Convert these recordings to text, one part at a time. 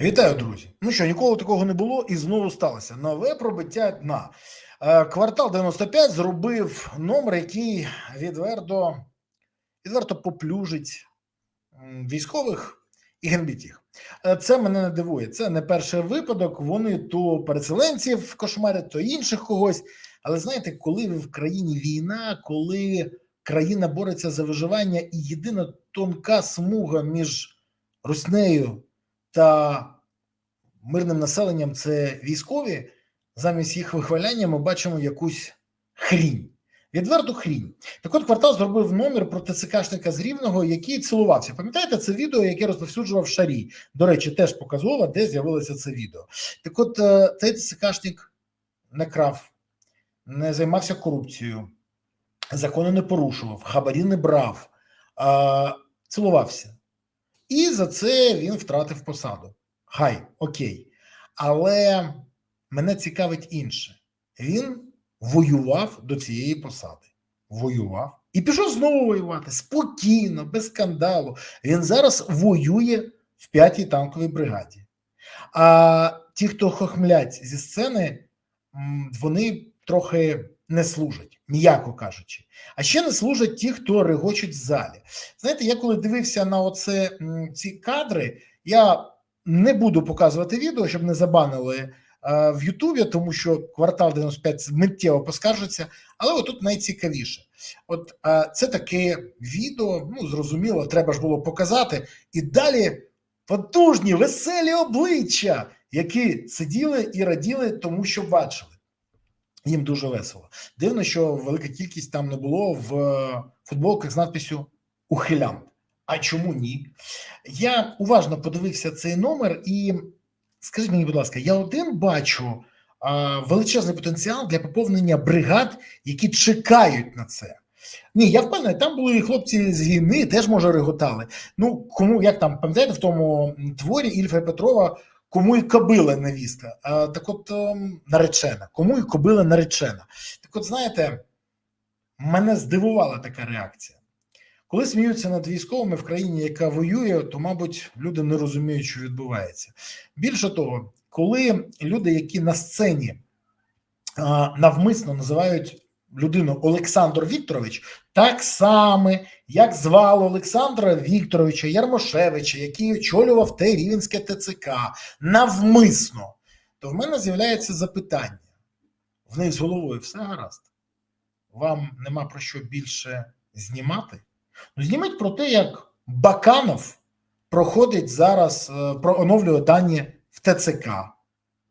Вітаю, друзі. Ну що, ніколи такого не було, і знову сталося нове пробиття дна. Е, Квартал 95 зробив номер, який відверто, відверто поплюжить військових і генбітіх. Е, Це мене не дивує. Це не перший випадок. Вони то переселенців кошмарять, то інших когось. Але знаєте, коли в країні війна, коли країна бореться за виживання, і єдина тонка смуга між руснею та мирним населенням це військові. Замість їх вихваляння ми бачимо якусь хрінь. Відверту хрінь. Так от квартал зробив номер про ТЦКшника з Рівного, який цілувався. Пам'ятаєте це відео, яке розповсюджував Шарій? До речі, теж показувала, де з'явилося це відео. Так от е, цей ТЦКшник не крав, не займався корупцією, закони не порушував, хабарі не брав, цілувався. І за це він втратив посаду. Хай, окей. Але мене цікавить інше. Він воював до цієї посади. Воював і пішов знову воювати спокійно, без скандалу. Він зараз воює в п'ятій танковій бригаді. А ті, хто хохмлять зі сцени, вони трохи не служать, м'яко кажучи. А ще не служать ті, хто регочуть в залі. Знаєте, я коли дивився на оце ці кадри, я не буду показувати відео, щоб не забанили е, в Ютубі, тому що квартал 95 миттєво поскаржиться. Але отут найцікавіше. От е, це таке відео, ну зрозуміло, треба ж було показати. І далі потужні, веселі обличчя, які сиділи і раділи тому, що бачили. Їм дуже весело. Дивно, що велика кількість там не було в е, футболках з надписю Ухилянт. А чому ні? Я уважно подивився цей номер, і скажіть мені, будь ласка, я один бачу а, величезний потенціал для поповнення бригад, які чекають на це. Ні, я впевнений, там були і хлопці з війни, теж може реготали. Ну, кому як там пам'ятаєте в тому творі Ільфа Петрова, кому і кобила невістка, так от ем, наречена, кому і кобила наречена. Так, от знаєте, мене здивувала така реакція. Коли сміються над військовими в країні, яка воює, то, мабуть, люди не розуміють, що відбувається. Більше того, коли люди, які на сцені навмисно називають людину Олександр Вікторович, так само, як звали Олександра Вікторовича Ярмошевича, який очолював те Рівенське ТЦК, навмисно, то в мене з'являється запитання: в них з головою все гаразд? Вам нема про що більше знімати? Ну, зніміть про те, як Баканов проходить зараз, е, про- оновлює дані в ТЦК.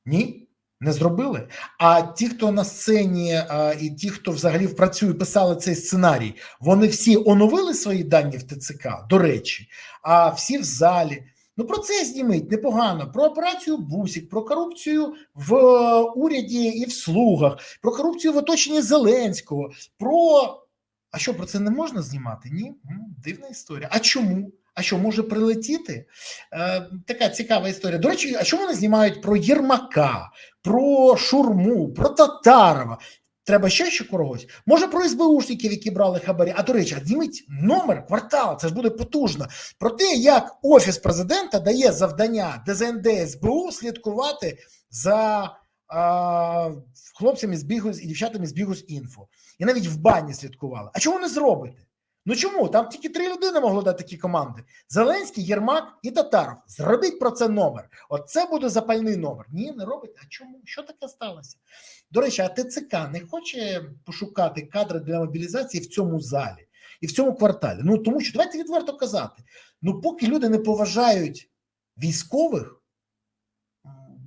Ні, не зробили. А ті, хто на сцені, і ті, хто взагалі працює, писали цей сценарій, вони всі оновили свої дані в ТЦК, до речі, а всі в залі. Ну, про це зніміть непогано. Про операцію Бусік, про корупцію в е, уряді і в слугах, про корупцію в оточенні Зеленського, про а що про це не можна знімати? Ні, дивна історія. А чому? А що може прилетіти? Е, така цікава історія. До речі, а чому не знімають про Єрмака, про Шурму, про Татарова? Треба ще ще когось. Може про СБУшників, які брали хабарі. А до речі, а зніміть номер, квартал, це ж буде потужно. Про те, як офіс президента дає завдання ДЗНД СБУ слідкувати за а, хлопцями з Бігус і дівчатами з Бігус інфо. І навіть в бані слідкували. А чому не зробите? Ну чому? Там тільки три людини могло дати такі команди: Зеленський, Єрмак і Татаров. Зробіть про це номер. От це буде запальний номер. Ні, не робить. А чому? Що таке сталося? До речі, а ТЦК не хоче пошукати кадри для мобілізації в цьому залі і в цьому кварталі. Ну тому що давайте відверто казати: ну, поки люди не поважають військових.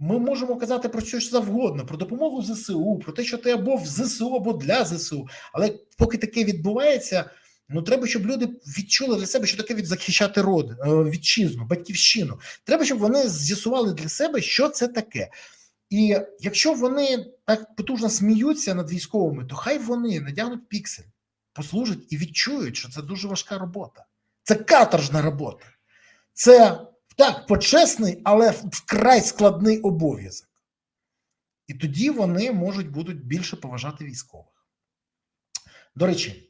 Ми можемо казати про що завгодно, про допомогу ЗСУ, про те, що ти або в ЗСУ, або для ЗСУ. Але поки таке відбувається, ну треба, щоб люди відчули для себе, що таке від захищати род, е, вітчизну, батьківщину. Треба, щоб вони з'ясували для себе, що це таке. І якщо вони так потужно сміються над військовими, то хай вони надягнуть піксель, послужать і відчують, що це дуже важка робота. Це каторжна робота. Це так, почесний, але вкрай складний обов'язок. І тоді вони можуть будуть більше поважати військових. До речі,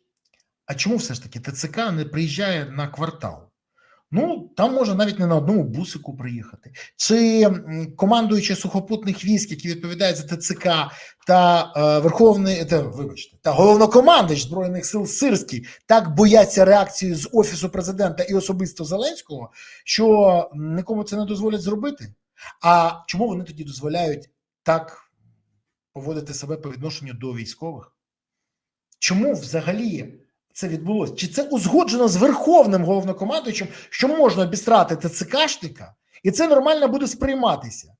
а чому все ж таки ТЦК не приїжджає на квартал? Ну, там можна навіть не на одному бусику приїхати. Чи командуючи сухопутних військ, які відповідають за ТЦК та е, Верховний, та, вибачте, та головнокомандувач Збройних сил Сирський так бояться реакції з Офісу президента і особисто Зеленського, що нікому це не дозволять зробити. А чому вони тоді дозволяють так поводити себе по відношенню до військових? Чому взагалі це відбулося? Чи це узгоджено з верховним головнокомандуючим, що можна обістрати ТЦКшника, і це нормально буде сприйматися?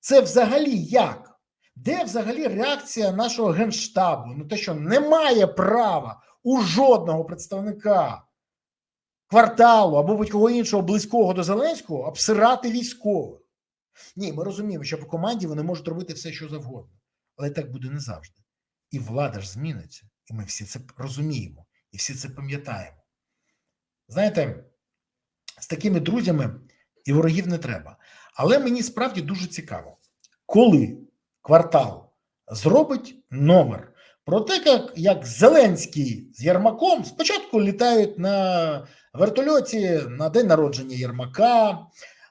Це взагалі як? Де взагалі реакція нашого генштабу? Ну те, що немає права у жодного представника кварталу або будь-кого іншого близького до Зеленського обсирати військових. Ні, ми розуміємо, що по команді вони можуть робити все, що завгодно, але так буде не завжди. І влада ж зміниться, і ми всі це розуміємо, і всі це пам'ятаємо. Знаєте, з такими друзями і ворогів не треба. Але мені справді дуже цікаво, коли квартал зробить номер про те, як, як Зеленський з Єрмаком спочатку літають на вертольоті на день народження Єрмака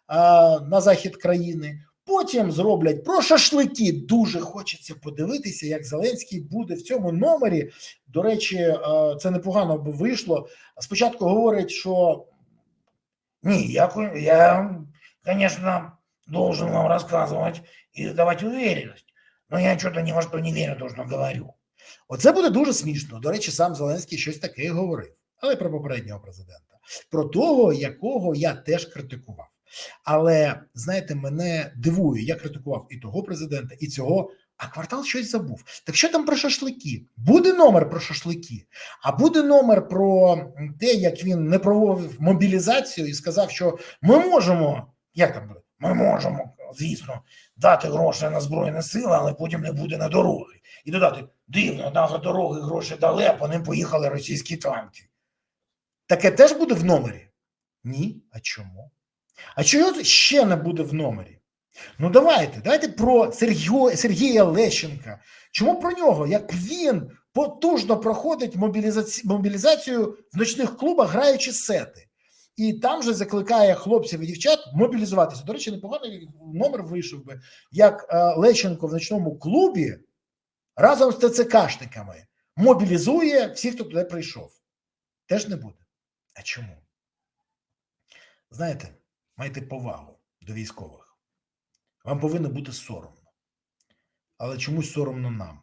а, на захід країни. Потім зроблять про шашлики. Дуже хочеться подивитися, як Зеленський буде в цьому номері. До речі, е, це непогано би вийшло. Спочатку говорить, що ні, я, я конечно, должен вам рассказывать и давать уверенность. Но я что-то ни во что не верю, то, что говорю. Оце буде дуже смішно. До речі, сам Зеленський щось таке говорив, але про попереднього президента, про того, якого я теж критикував. Але знаєте, мене дивує, я критикував і того президента, і цього. А квартал щось забув. Так що там про шашлики? Буде номер про шашлики, а буде номер про те, як він не проводив мобілізацію і сказав, що ми можемо, як там буде? Ми можемо, звісно, дати гроші на Збройні сили, але потім не буде на дороги. І додати, дивно, на дороги гроші дали, а по ним поїхали російські танки. Таке теж буде в номері? Ні. А чому? А чого ще не буде в номері? Ну, давайте, давайте про Сергію, Сергія Лещенка. Чому про нього? Як він потужно проходить мобілізаці... мобілізацію в ночних клубах, граючи сети. І там же закликає хлопців і дівчат мобілізуватися. До речі, непоганий номер вийшов би, як е, Лещенко в ночному клубі разом з ТЦКшниками мобілізує всіх, хто туди прийшов. Теж не буде. А чому? Знаєте, майте повагу до військових. Вам повинно бути соромно. Але чомусь соромно нам.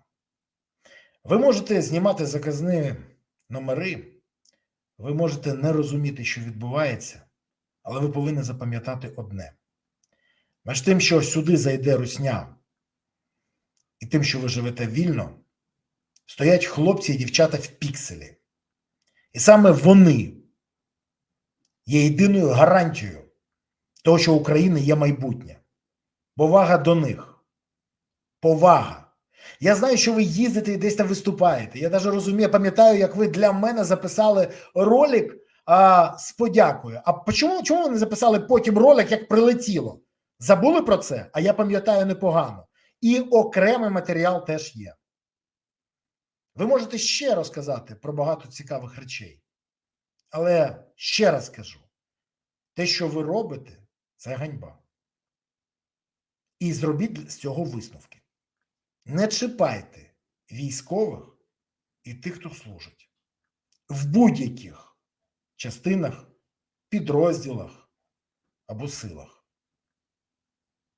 Ви можете знімати заказні номери, ви можете не розуміти, що відбувається, але ви повинні запам'ятати одне: між тим, що сюди зайде русня, і тим, що ви живете вільно, стоять хлопці і дівчата в пікселі. І саме вони є єдиною гарантією того, що у України є майбутнє. Повага до них. Повага. Я знаю, що ви їздите і десь там виступаєте. Я навіть розумію, пам'ятаю, як ви для мене записали ролик а, з подякою. А чому, чому ви не записали потім ролик, як прилетіло? Забули про це? А я пам'ятаю непогано. І окремий матеріал теж є. Ви можете ще розказати про багато цікавих речей. Але ще раз кажу: те, що ви робите, це ганьба. І зробіть з цього висновки. Не чіпайте військових і тих, хто служить в будь-яких частинах, підрозділах або силах.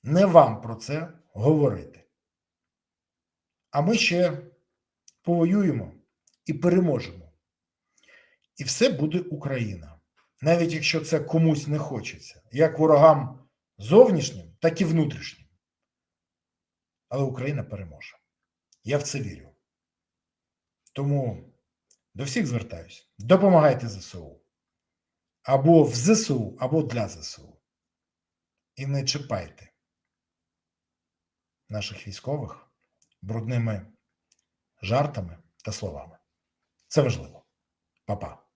Не вам про це говорити. А ми ще повоюємо і переможемо. І все буде Україна. Навіть якщо це комусь не хочеться, як ворогам зовнішнім, так і внутрішнім. Але Україна переможе. Я в це вірю. Тому до всіх звертаюся. Допомагайте ЗСУ. Або в ЗСУ, або для ЗСУ. І не чіпайте наших військових брудними жартами та словами. Це важливо. Па-па.